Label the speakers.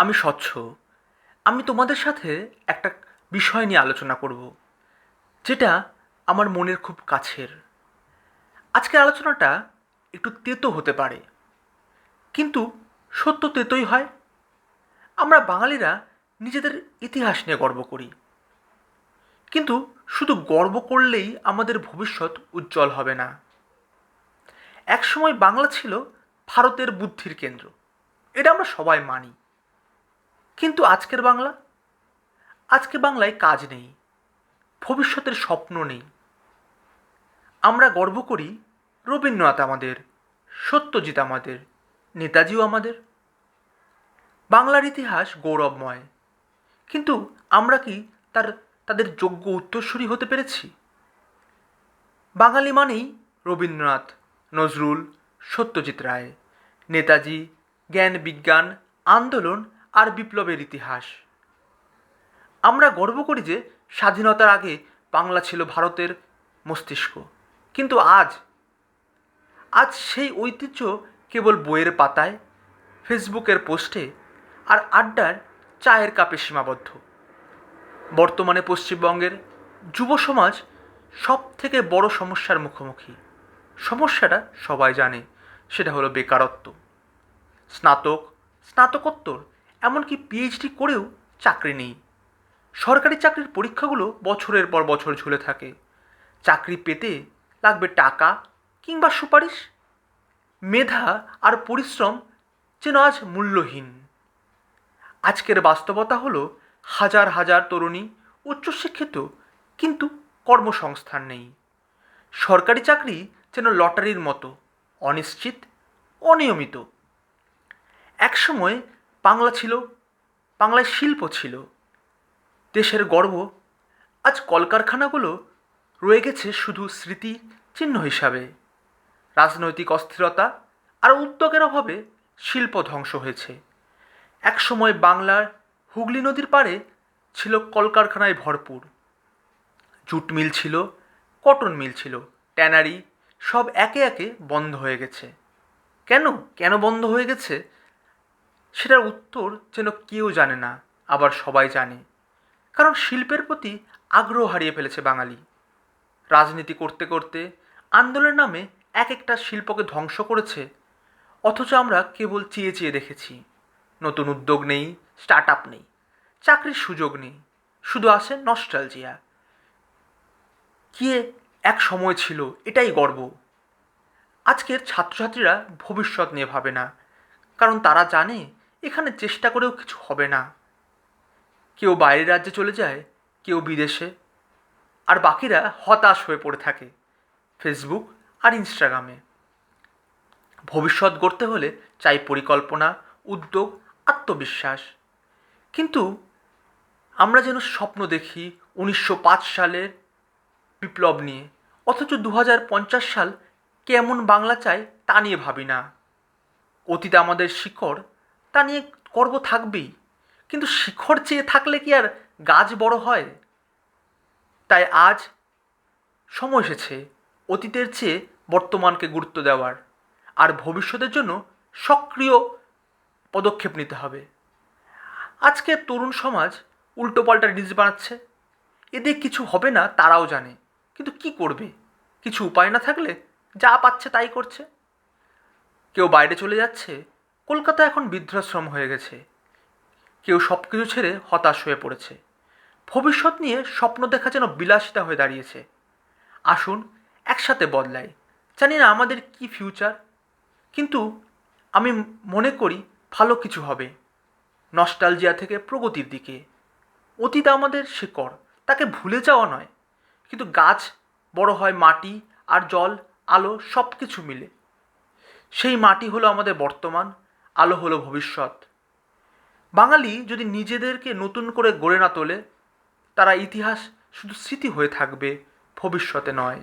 Speaker 1: আমি স্বচ্ছ। আমি তোমাদের সাথে একটা বিষয় নিয়ে আলোচনা করব, যেটা আমার মনের খুব কাছের। আজকের আলোচনাটা একটু তেতো হতে পারে, কিন্তু সত্য তেতোই হয়। আমরা বাঙালিরা নিজেদের ইতিহাস নিয়ে গর্ব করি, কিন্তু শুধু গর্ব করলেই আমাদের ভবিষ্যৎ উজ্জ্বল হবে না। একসময় বাংলা ছিল ভারতের বুদ্ধির কেন্দ্র, এটা আমরা সবাই মানি। কিন্তু আজকের বাংলা? আজকে বাংলায় কাজ নেই, ভবিষ্যতের স্বপ্ন নেই। আমরা গর্ব করি রবীন্দ্রনাথ আমাদের, সত্যজিৎ আমাদের, নেতাজিও আমাদের। বাংলার ইতিহাস গৌরবময়, কিন্তু আমরা কি তার, তাদের যোগ্য উত্তরসূরি হতে পেরেছি? বাঙালি মানেই রবীন্দ্রনাথ, নজরুল, সত্যজিৎ রায়, নেতাজি, জ্ঞান বিজ্ঞান, আন্দোলন আর বিপ্লবের ইতিহাস। আমরা গর্ব করি যে স্বাধীনতার আগে বাংলা ছিল ভারতের মস্তিষ্ক। কিন্তু আজ আজ সেই ঐতিহ্য কেবল বইয়ের পাতায়, ফেসবুকের পোস্টে আর আড্ডার চায়ের কাপে সীমাবদ্ধ। বর্তমানে পশ্চিমবঙ্গের যুব সমাজ সব থেকে বড় সমস্যার মুখোমুখি। সমস্যাটা সবাই জানে, সেটা হলো বেকারত্ব। স্নাতক, স্নাতকোত্তর এমনকি পিএইচডি করেও চাকরি নেই। সরকারি চাকরির পরীক্ষাগুলো বছরের পর বছর ঝুলে থাকে। চাকরি পেতে লাগবে টাকা কিংবা সুপারিশ? মেধা আর পরিশ্রম যেন আজ মূল্যহীন। আজকের বাস্তবতা হলো হাজার হাজার তরুণী উচ্চশিক্ষিত কিন্তু কর্মসংস্থান নেই। সরকারি চাকরি যেন লটারির মতো, অনিশ্চিত, অনিয়মিত। একসময় বাংলা ছিল, বাংলায় শিল্প ছিল। দেশের গর্ব, আজ কলকারখানাগুলো রয়ে গেছে শুধু স্মৃতি চিহ্ন হিসাবে। রাজনৈতিক অস্থিরতা আর উদ্যোগের অভাবে শিল্প ধ্বংস হয়েছে। একসময় বাংলার হুগলি নদীর পাড়ে ছিল কলকারখানায় ভরপুর। জুট মিল ছিল, কটন মিল ছিল, ট্যানারি সব একে একে বন্ধ হয়ে গেছে। কেন? কেন বন্ধ হয়ে গেছে? সেটার উত্তর যেন কেউ জানে না, আবার সবাই জানে। কারণ শিল্পের প্রতি আগ্রহ হারিয়ে ফেলেছে বাঙালি। রাজনীতি করতে করতে আন্দোলনের নামে এক একটা শিল্পকে ধ্বংস করেছে, অথচ আমরা কেবল চেয়ে চেয়ে দেখেছি। নতুন উদ্যোগ নেই স্টার্ট আপ নেই, চাকরির সুযোগ নেই, শুধু আসে নস্টালজিয়া কি এক সময় ছিল, এটাই গর্ব। আজকের ছাত্রছাত্রীরা ভবিষ্যৎ নিয়ে ভাবে না, কারণ তারা জানে এখানে চেষ্টা করেও কিছু হবে না। কেউ বাইরের রাজ্যে চলে যায়, কেউ বিদেশে। আর বাকিরা হতাশ হয়ে পড়ে থাকে ফেসবুক আর ইনস্টাগ্রামে ভবিষ্যৎ গড়তে হলে চাই পরিকল্পনা, উদ্যোগ, আত্মবিশ্বাস। কিন্তু আমরা যেন স্বপ্ন দেখি উনিশশো পাঁচ সালের বিপ্লব নিয়ে, অথচ দু হাজার পঞ্চাশ সাল কেমন বাংলা চাই তা নিয়ে ভাবি না। অতীত আমাদের শিকড় তা নিয়ে গর্ব থাকবেই। কিন্তু শিখর চেয়ে থাকলে কি আর গাছ বড় হয়? তাই আজ সময় এসেছে অতীতের চেয়ে বর্তমানকে গুরুত্ব দেওয়ার। আর ভবিষ্যতের জন্য সক্রিয় পদক্ষেপ নিতে হবে। আজকে তরুণ সমাজ উল্টোপাল্টা রিলস বানাচ্ছে। এদের কিছু হবে না, তারাও জানে। কিন্তু কি করবে? কিছু উপায় না থাকলে যা পাচ্ছে তাই করছে। কেউ বাইরে চলে যাচ্ছে কলকাতা এখন বৃদ্ধাশ্রম হয়ে গেছে। কেউ সব কিছু ছেড়ে হতাশ হয়ে পড়েছে। ভবিষ্যৎ নিয়ে স্বপ্ন দেখা যেন বিলাসিতা হয়ে দাঁড়িয়েছে। আসুন, একসাথে বদলাই। জানি না আমাদের কি ফিউচার কিন্তু আমি মনে করি ভালো কিছু হবে। নস্টালজিয়া থেকে প্রগতির দিকে। অতীত আমাদের শিকড়, তাকে ভুলে যাওয়া নয়। কিন্তু গাছ, বড় হয় মাটি আর জল, আলো সব কিছু মিলে। সেই মাটি হলো আমাদের বর্তমান। আলো হলো ভবিষ্যৎ। বাঙালি যদি নিজেদেরকে নতুন করে গড়ে না তোলে, তারা ইতিহাস শুধু স্মৃতি হয়ে থাকবে, ভবিষ্যতে নয়।